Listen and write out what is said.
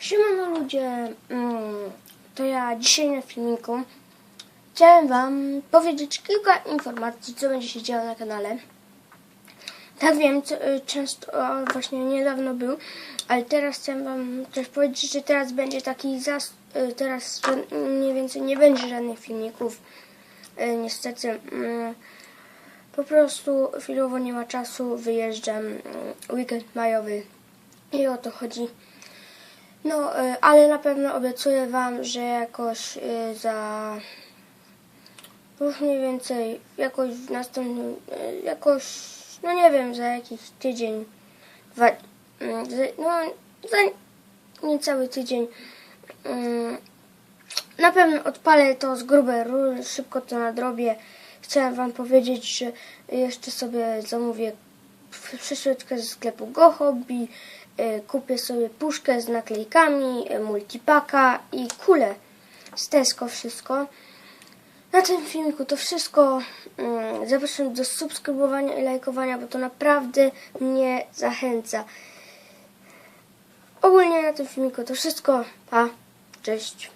Siemano ludzie, mm, to ja dzisiaj na filmiku chciałem wam powiedzieć kilka informacji, co będzie się działo na kanale. Tak wiem, co, y, często właśnie niedawno był, ale teraz chcę wam też powiedzieć, że teraz będzie taki zas... y, teraz mniej więcej nie będzie żadnych filmików, y, niestety. mm, Po prostu chwilowo nie ma czasu, wyjeżdżam, weekend majowy i o to chodzi. No, y, ale na pewno obiecuję Wam, że jakoś y, za już mniej więcej, jakoś w następnym, y, jakoś, no nie wiem, za jakiś tydzień, dwa, no za niecały tydzień na pewno odpalę to z grubej rury, szybko to nadrobię. Chciałem Wam powiedzieć, że jeszcze sobie zamówię przyszłeczkę ze sklepu Go Hobby, y, kupię sobie puszkę z naklejkami, y, multipaka i kulę z Tesco wszystko. Na tym filmiku to wszystko. Mm, Zapraszam do subskrybowania i lajkowania, bo to naprawdę mnie zachęca. Ogólnie na tym filmiku to wszystko. Pa, cześć.